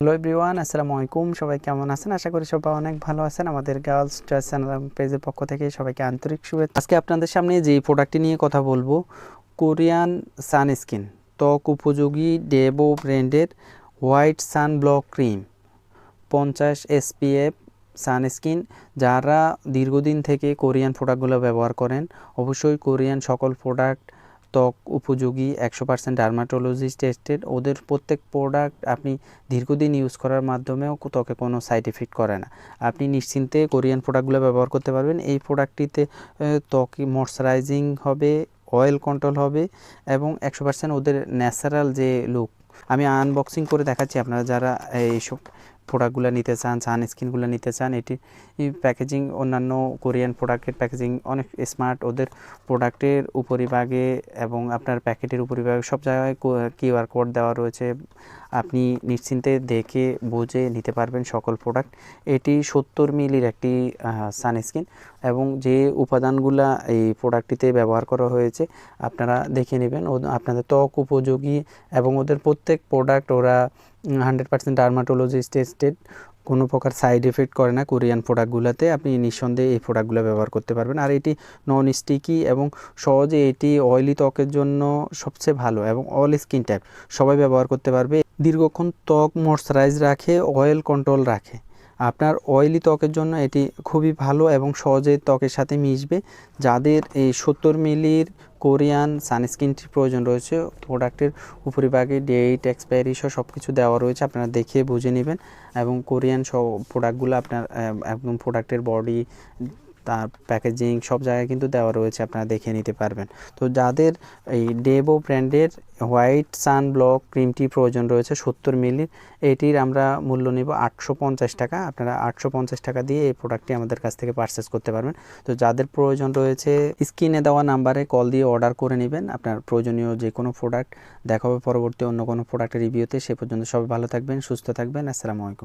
Hello everyone আসসালামু আলাইকুম। সবাই কেমন আছেন? আশা করি সবাই অনেক ভালো আছেন। আমাদের গার্লস চয়েস চ্যানেল পেজের পক্ষ থেকে সবাইকে আন্তরিক শুভেচ্ছা। আজকে আপনাদের সামনে যে প্রোডাক্টটি নিয়ে কথা বলব কোরিয়ান সানস্ক্রিন ত্বক উপযোগী ডেবো ব্র্যান্ডের হোয়াইট সান ব্লক ক্রিম পঞ্চাশ এসপিএফ সানস্ক্রিন যারা দীর্ঘদিন থেকে কোরিয়ান প্রোডাক্টগুলো ব্যবহার করেন, অবশ্যই কোরিয়ান সকল প্রোডাক্ট ত্বক উপযোগী, একশো পার্সেন্ট ডার্মাটোলজিস্ট টেস্টেড ওদের প্রত্যেক প্রোডাক্ট আপনি দীর্ঘদিন ইউজ করার মাধ্যমেও ত্বকে কোনো সাইড এফেক্ট করে না। আপনি নিশ্চিন্তে কোরিয়ান প্রোডাক্টগুলো ব্যবহার করতে পারবেন। এই প্রোডাক্টটিতে ত্বক ময়শ্চারাইজিং হবে অয়েল কন্ট্রোল হবে এবং একশো পার্সেন্ট ওদের ন্যাচারাল যে লুক আমি আনবক্সিং করে দেখাচ্ছি আপনারা যারা এইসব প্রোডাক্টগুলো নিতে চান সানস্ক্রিনগুলো নিতে চান, এটি প্যাকেজিং অন্যান্য কোরিয়ান প্রোডাক্টের প্যাকেজিং অনেক স্মার্ট ওদের প্রোডাক্টের উপরিভাগে এবং আপনার প্যাকেটের উপরিভাগে সব জায়গায় কিউআর কোড দেওয়া রয়েছে আপনি নিশ্চিন্তে দেখে বুঝে নিতে পারবেন সকল প্রোডাক্ট এটি সত্তর মিলির একটি সানস্ক্রিন এবং যে উপাদানগুলা এই প্রোডাক্টটিতে ব্যবহার করা হয়েছে, আপনারা দেখে নেবেন। ও, আপনাদের ত্বক উপযোগী এবং ওদের প্রত্যেক প্রোডাক্ট ওরা হান্ড্রেড পার্সেন্ট ডার্মাটোলজিস্ট টেস্টেড কোনো প্রকার সাইড এফেক্ট করে না কোরিয়ান প্রোডাক্টগুলোতে আপনি নিঃসন্দেহে এই প্রোডাক্টগুলো ব্যবহার করতে পারবেন। আর এটি নন স্টিকি এবং সহজে এটি অয়েলি ত্বকের জন্য সবচেয়ে ভালো এবং অল স্কিন টাইপ সবাই ব্যবহার করতে পারবে। দীর্ঘক্ষণ ত্বক ময়শ্চারাইজ রাখে অয়েল কন্ট্রোল রাখে। আপনার অয়েলি ত্বকের জন্য এটি খুবই ভালো এবং সহজে ত্বকের সাথে মিশবে। যাদের এই সত্তর মিলির কোরিয়ান সানস্ক্রিনটির প্রয়োজন রয়েছে, প্রোডাক্টের উপরিভাগে ডেট এক্সপায়ারি সহ সব কিছু দেওয়া রয়েছে, আপনারা দেখে বুঝে নেবেন। এবং কোরিয়ান সব প্রোডাক্টগুলো আপনার একদম প্রোডাক্টের বডি তার প্যাকেজিং সব জায়গায় কিন্তু দেওয়া রয়েছে, আপনারা দেখে নিতে পারবেন। তো যাদের এই ডেবো ব্র্যান্ডের হোয়াইট সান ব্লক ক্রিমটি প্রয়োজন রয়েছে সত্তর মিলির এটির আমরা মূল্য নেব আটশো পঞ্চাশ টাকা। আপনারা আটশো পঞ্চাশ টাকা দিয়ে এই প্রোডাক্টটি আমাদের কাছ থেকে পারচেস করতে পারবেন। তো যাদের প্রয়োজন রয়েছে স্ক্রিনে দেওয়া নাম্বারে কল দিয়ে অর্ডার করে নেবেন। আপনার প্রয়োজনীয় যে কোনো প্রোডাক্ট দেখা হবে পরবর্তী অন্য কোনো প্রোডাক্টের রিভিউতে সে পর্যন্ত সবাই ভালো থাকবেন, সুস্থ থাকবেন। আসসালামু আলাইকুম।